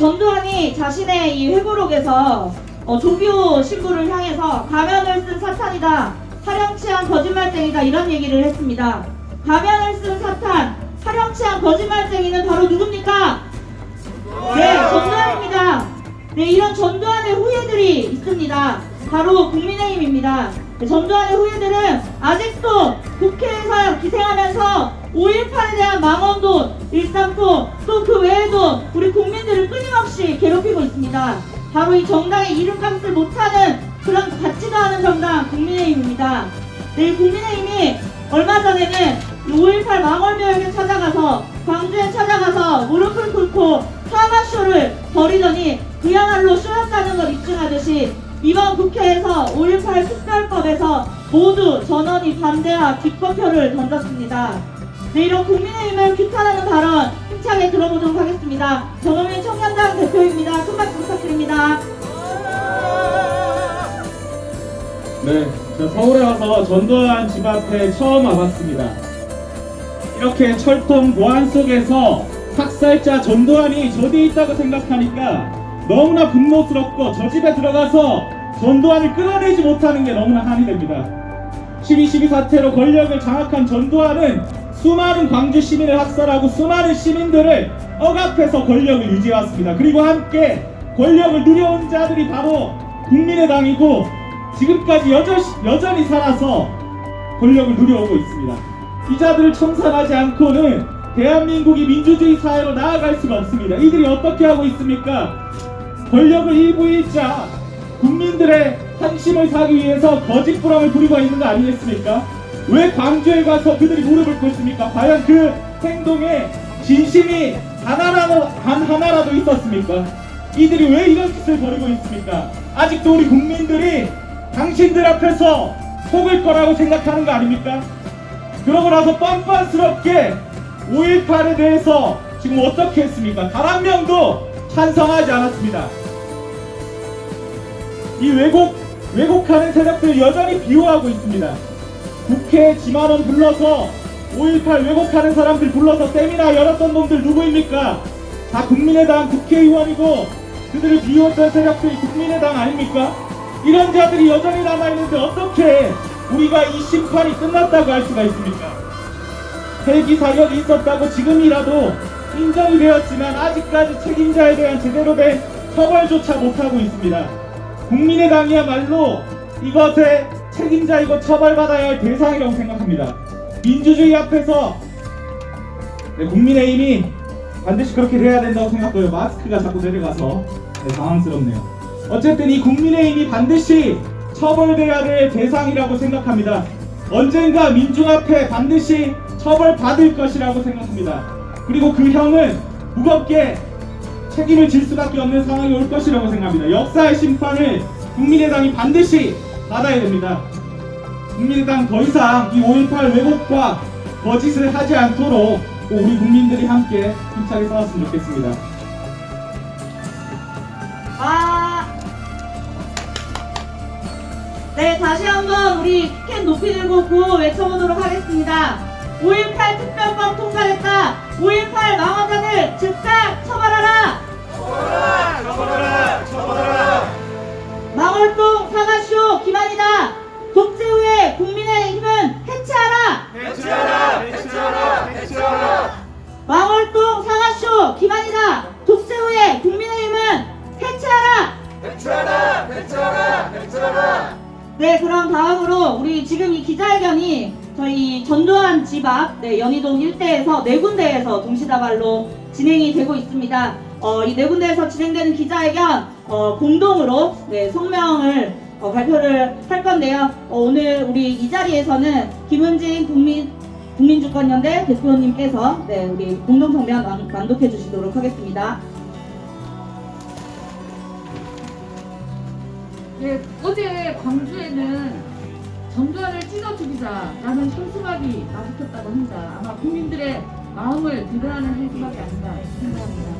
전두환이 자신의 이 회고록에서 어, 조비오 신부를 향해서 가면을 쓴 사탄이다. 사령치한 거짓말쟁이다. 이런 얘기를 했습니다. 가면을 쓴 사탄, 사령치한 거짓말쟁이는 바로 누굽니까? 네, 전두환입니다. 네, 이런 전두환의 후예들이 있습니다. 바로 국민의힘입니다. 네, 전두환의 후예들은 아직도 국회에서 기생하면서 5.18에 대한 망언도 일삼고 또 그 외에도 우리 국민들을 끊임 없이 괴롭히고 있습니다. 바로 이 정당의 이름값을 못하는 그런 같지도 않은 정당 국민의힘입니다. 네, 이 국민의힘이 얼마 전에는 5.18 망월묘역에 찾아가서 광주에 찾아가서 무릎을 꿇고 사과쇼를 벌이더니 그야말로 쇼였다는 걸 입증하듯이 이번 국회에서 5.18 특별법에서 모두 전원이 반대와 기권표를 던졌습니다. 네, 이런 국민의힘을 규탄하는 발언 힘차게 들어보도록 하겠습니다. 전원민 청년당 대표입니다. 큰 박수 부탁드립니다. 네, 저 서울에 와서 전두환 집 앞에 처음 와봤습니다. 이렇게 철통 보안 속에서 학살자 전두환이 저 뒤에 있다고 생각하니까 너무나 분노스럽고 저 집에 들어가서 전두환을 끌어내지 못하는 게 너무나 한이 됩니다. 12.12 사태로 권력을 장악한 전두환은 수많은 광주 시민을 학살하고 수많은 시민들을 억압해서 권력을 유지해왔습니다. 그리고 함께 권력을 누려온 자들이 바로 국민의당이고 지금까지 여전, 여전히 살아서 권력을 누려오고 있습니다. 이 자들을 청산하지 않고는 대한민국이 민주주의 사회로 나아갈 수가 없습니다. 이들이 어떻게 하고 있습니까? 권력을 일부일자 국민들의 환심을 사기 위해서 거짓부렁을 부리고 있는 거 아니겠습니까? 왜 광주에 가서 그들이 무릎을 꿇습니까? 과연 그 행동에 진심이 하나라도, 단 하나라도 있었습니까? 이들이 왜 이런 짓을 벌이고 있습니까? 아직도 우리 국민들이 당신들 앞에서 속을 거라고 생각하는 거 아닙니까? 그러고 나서 뻔뻔스럽게 5.18에 대해서 지금 어떻게 했습니까? 단 한 명도 찬성하지 않았습니다. 이 왜곡, 왜곡하는 세력들 여전히 비호하고 있습니다. 국회에 지만원 불러서 5.18 왜곡하는 사람들 불러서 세미나 열었던 놈들 누구입니까? 다 국민의당 국회의원이고 그들을 비호했던 세력들이 국민의당 아닙니까? 이런 자들이 여전히 남아있는데 어떻게 우리가 이 심판이 끝났다고 할 수가 있습니까? 헬기 사격이 있었다고 지금이라도 인정이 되었지만 아직까지 책임자에 대한 제대로 된 처벌조차 못하고 있습니다. 국민의당이야말로 이것의 책임자이고 처벌받아야 할 대상이라고 생각합니다. 민주주의 앞에서 네, 국민의힘이 반드시 그렇게 돼야 된다고 생각해요. 마스크가 자꾸 내려가서 네, 당황스럽네요. 어쨌든 이 국민의힘이 반드시 처벌돼야 될 대상이라고 생각합니다. 언젠가 민중 앞에 반드시 처벌받을 것이라고 생각합니다. 그리고 그 형은 무겁게 책임을 질 수밖에 없는 상황이 올 것이라고 생각합니다. 역사의 심판을 국민의당이 반드시 받아야 됩니다. 국민의당 더 이상 이 5.18 왜곡과 거짓을 하지 않도록 꼭 우리 국민들이 함께 힘차게 싸웠으면 좋겠습니다. 아. 네, 다시 한번 우리 캔 높이 들고 구호 외쳐보도록 하겠습니다. 5.18 특별법 통과했다. 5.18 망원자들 네, 연희동 일대에서 네 군데에서 동시다발로 진행이 되고 있습니다. 어, 이 네 군데에서 진행되는 기자회견 어, 공동으로 네, 성명을 어, 발표를 할 건데요. 어, 오늘 우리 이 자리에서는 김은진 국민 국민주권연대 대표님께서 네, 우리 공동 성명 완- 완독해 주시도록 하겠습니다. 예, 어제 광주에는 전두환을 찢어 죽이자라는 현수막이 나붙었다고 합니다. 아마 국민들의 마음을 드러나는 현수막이 아닌가 생각합니다.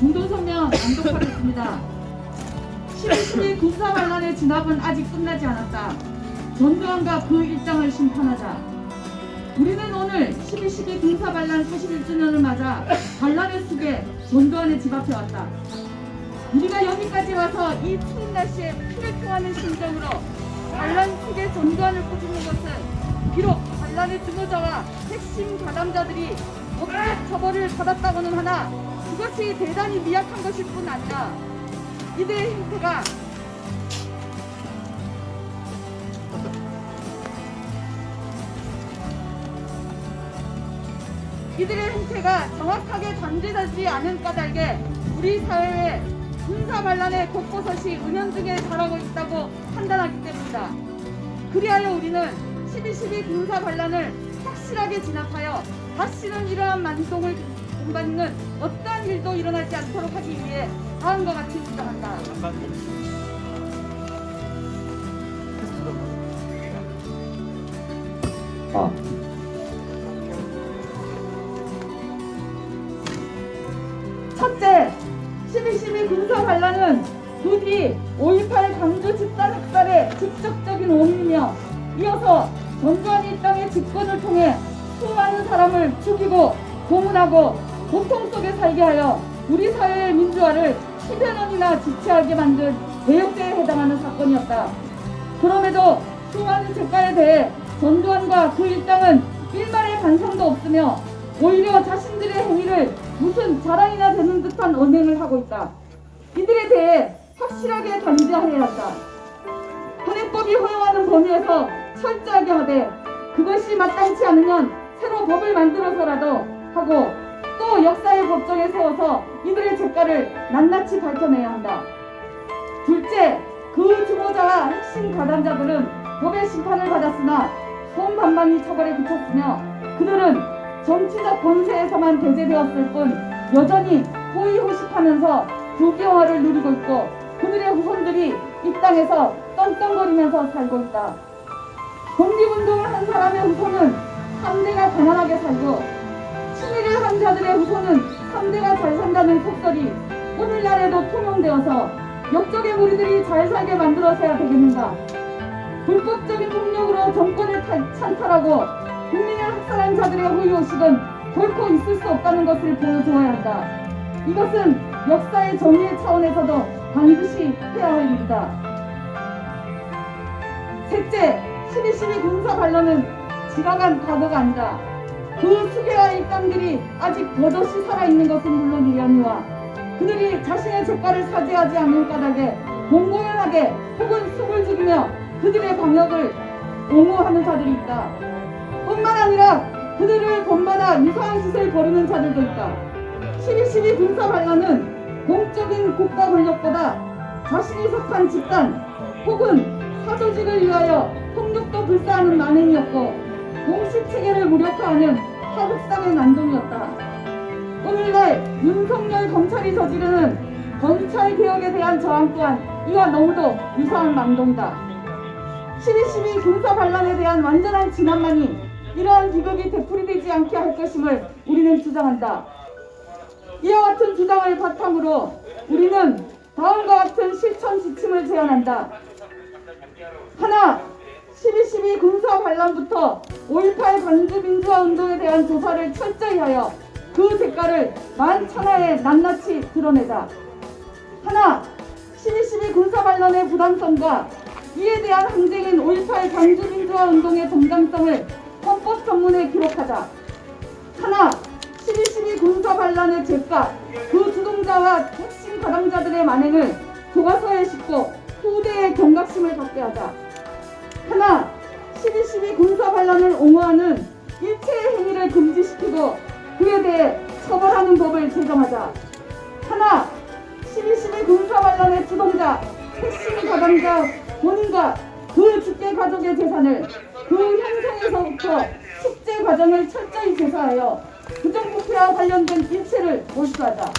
공동성명 낭독하겠습니다. 12.12 군사반란의 진압은 아직 끝나지 않았다. 전두환과 그 일당을 심판하자. 우리는 오늘 12.12 군사반란 41주년을 맞아 반란의 숙에 전두환의 집 앞에 왔다. 우리가 여기까지 와서 이 추운 날씨에 피를 토하는 심정으로 반란 측의 전두환을 꾸짖는 것은 비록 반란의 주도자와 핵심 가담자들이 법적 처벌을 받았다고는 하나 그것이 대단히 미약한 것일 뿐 아니라 이들의 행태가 이들의 행태가 정확하게 단죄되지 않은 까닭에 우리 사회에 군사 반란의 곳곳이 은연중에 자라고 있다고 판단하기 때문이다. 그리하여 우리는 12.12 군사 반란을 확실하게 진압하여 다시는 이러한 만동을 동반는 어떠한 일도 일어나지 않도록 하기 위해 다음과 같이 주장한다. 아, 첫째, 12.12 군사 반란은 부디 5.18 광주 집단 학살의 직접적인 원인이며 이어서 전두환이 이 땅의 집권을 통해 수많은 사람을 죽이고 고문하고 고통 속에 살게 하여 우리 사회의 민주화를 10여 년이나 지체하게 만든 대역죄에 해당하는 사건이었다. 그럼에도 수많은 죄가에 대해 전두환과 그 일당은 일말의 반성도 없으며 오히려 자신들의 행위를 무슨 자랑이나 되는 듯한 언행을 하고 있다. 이들에 대해 확실하게 단죄해야 한다. 현행법이 허용하는 범위에서 철저하게 하되 그것이 마땅치 않으면 새로 법을 만들어서라도 하고 또 역사의 법정에 세워서 이들의 죄가를 낱낱이 밝혀내야 한다. 둘째, 그 주모자와 핵심 가담자들은 법의 심판을 받았으나 손반만이 처벌에 그쳤으며 그들은 정치적 권세에서만 배제되었을 뿐 여전히 호의호식하면서 부귀영화를 누리고 있고 그들의 후손들이 이 땅에서 떵떵거리면서 살고 있다. 독립운동을 한 사람의 후손은 3대가 가난하게 살고 친일을 한 자들의 후손은 3대가 잘 산다는 속설이 오늘날에도 통용되어서 역적의 무리들이 잘 살게 만들어서야 되겠는가 불법적인 폭력으로 정권을 탈- 찬탈하고 국민을 학살한 자들의 호의호식은 결코 있을 수 없다는 것을 보여주어야 한다. 이것은 역사의 정리의 차원에서도 반드시 해야 할 일이다. 셋째, 12.12 군사 반란은 지나간 과거가 아니다. 그 수괴와 일당들이 아직 버젓이 살아있는 것은 물론이려니와 그들이 자신의 죄가를 사죄하지 않는 까닭에 공공연하게 혹은 숨을 죽이며 그들의 방역을 옹호하는 자들이 있다. 뿐만 아니라 그들을 본받아 유사한 짓을 벌이는 자들도 있다. 12.12 군사 반란은 공적인 국가 권력보다 자신이 속한 집단 혹은 사조직을 위하여 폭력도 불사하는 만행이었고 공식 체계를 무력화하는 하극상의 난동이었다. 오늘날 윤석열 검찰이 저지르는 검찰 개혁에 대한 저항 또한 이와 너무도 유사한 망동이다. 12.12 군사 반란에 대한 완전한 진압만이 이러한 비극이 되풀이되지 않게 할 것임을 우리는 주장한다. 이와 같은 주장을 바탕으로 우리는 다음과 같은 실천 지침을 제안한다. 하나, 12.12 군사 반란부터 5.18 광주 민주화 운동에 대한 조사를 철저히 하여 그 대가를 만천하에 낱낱이 드러내자. 하나, 12.12 군사 반란의 부당성과 이에 대한 항쟁인 5.18 광주 민주화 운동의 정당성을 헌법 전문에 기록하자. 하나, 12.12 군사 반란의 죄가, 그 주동자와 핵심 가담자들의 만행을 교과서에 싣고 후대의 경각심을 갖게 하자. 하나, 12.12 군사 반란을 옹호하는 일체의 행위를 금지시키고 그에 대해 처벌하는 법을 제정하자. 하나, 12.12 군사 반란의 주동자, 핵심 가담자 본인과 그 직계 가족의 재산을 그 형성에서부터 숙제 과정을 철저히 조사하여 부정부패와 관련된 일체를 몰수하자.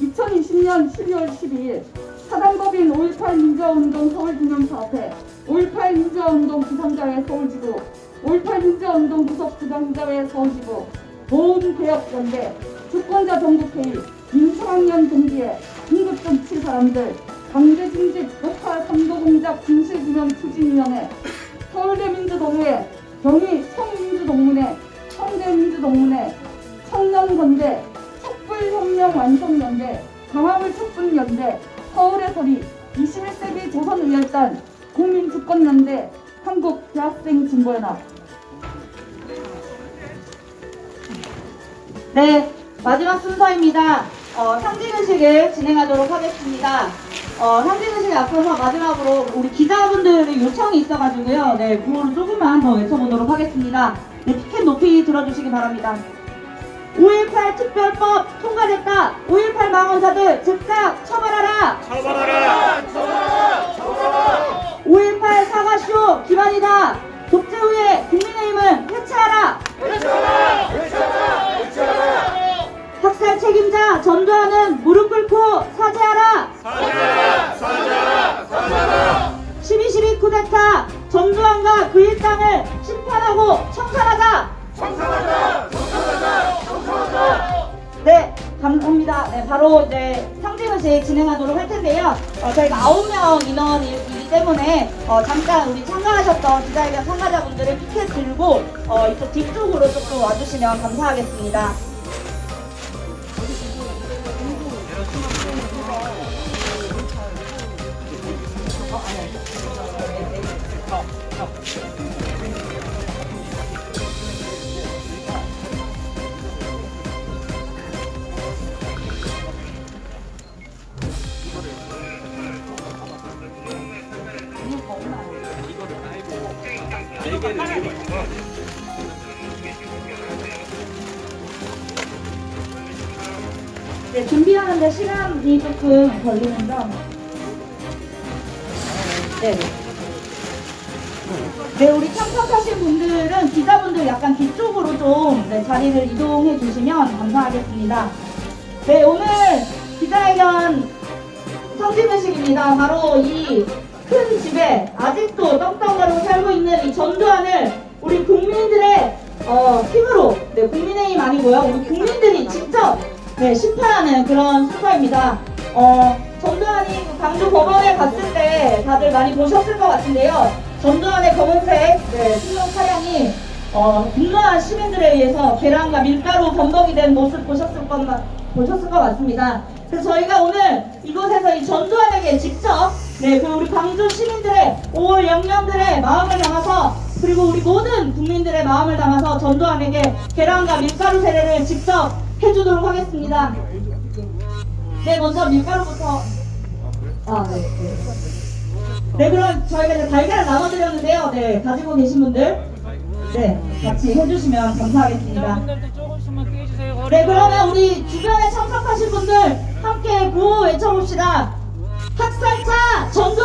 2020년 12월 12일 사단법인 5.18 민주화운동 서울기념사업 회5.18 민주화운동 부상자회 서울지부 5.18 민주화운동 부속 부상자회 서울지부 보훈개혁연대 주권자 전국회의 민청학년 동기회 긴급정치 사람들 강제징집 녹화 삼도공작 진실규명 추진위원회 서울대민주동회 경희 청민주동문회 청대민주동문회 청년건대 촛불혁명 완성연대 강화물 촛불연대, 서울의 소리, 21세기 조선의열단, 국민주권연대, 한국대학생진보연합. 네, 마지막 순서입니다. 어, 상징의식을 진행하도록 하겠습니다. 어, 상징의식에 앞서서 마지막으로 우리 기자분들의 요청이 있어가지고요. 네, 구호를 조금만 더 외쳐보도록 하겠습니다. 네, 피켓 높이 들어주시기 바랍니다. 5.18 특별법 통과됐다. 5.18 망원자들 즉각 처벌하라. 처벌하라! 처벌하라! 처벌하라! 5.18 사과쇼 기반이다. 독재 후에 국민의힘은 해체하라. 해체하라! 해체하라! 해체하라! 학살 책임자 전두환은 무릎 꿇고 사죄하라. 사죄하라! 사죄하라! 사죄하라! 12.12 쿠데타 전두환과 그 일당을 심판하고 청산하자. 청산하자! 청산하자! 청산하자! 네, 감사합니다. 네, 바로 이제 상징의식 진행하도록 할 텐데요. 어, 저희가 9명 인원이기 때문에 어, 잠깐 우리 참가하셨던 기자회견 참가자분들을 피켓 들고 어, 이쪽 뒤쪽으로 조금 와주시면 감사하겠습니다. 네, 준비하는데 시간이 조금 걸리는 점. 네. 네, 우리 참석하신 분들은 기자분들 약간 뒤쪽으로 좀 네, 자리를 이동해 주시면 감사하겠습니다. 네, 오늘 기자회견 성진의식입니다. 바로 이 큰 집에 아직도 떡떡거리고 살고 있는 이 전두환을 우리 국민들의 어, 힘으로, 네, 국민의힘 아니고요. 우리 국민들이 직접 네, 심판하는 그런 순서입니다. 어, 전두환이 그 광주 법원에 갔을 때 다들 많이 보셨을 것 같은데요. 전두환의 검은색 네, 승용 차량이 어, 분노한 시민들에 의해서 계란과 밀가루 범벅이 된 모습 보셨을 것, 보셨을 것 같습니다. 그래서 저희가 오늘 이곳에서 이 전두환에게 직접 네, 그 우리 광주 시민들의 5월 영령들의 마음을 담아서 그리고 우리 모든 국민들의 마음을 담아서 전두환에게 계란과 밀가루 세례를 직접 해주도록 하겠습니다. 네, 먼저 밀가루부터. 아, 네. 네. 네, 그럼 저희가 이제 달걀을 나눠드렸는데요. 네, 가지고 계신 분들. 네, 같이 해주시면 감사하겠습니다. 네, 그러면 우리 주변에 참석하신 분들 함께 구호 외쳐봅시다. 학살차 전두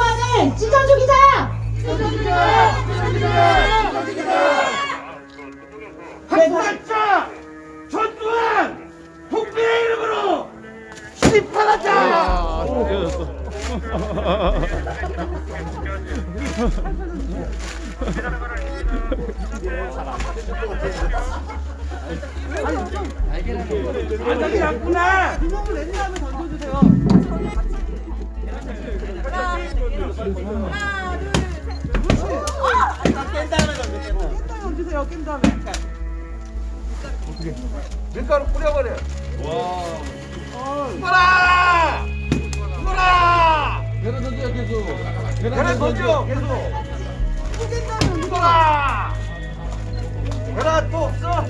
밀가루 뿌려버려. 와. 뿌라! 뿌라! 계란 던져 계속. 계란 던져 계속. 뿌라! 계란 또 없어?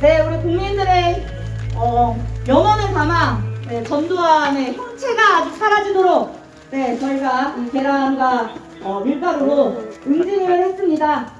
네, 우리 국민들의 어, 영혼을 담아 네, 전두환의 형체가 아주 사라지도록 네, 저희가 이 계란과 어, 밀가루로 응징을 했습니다.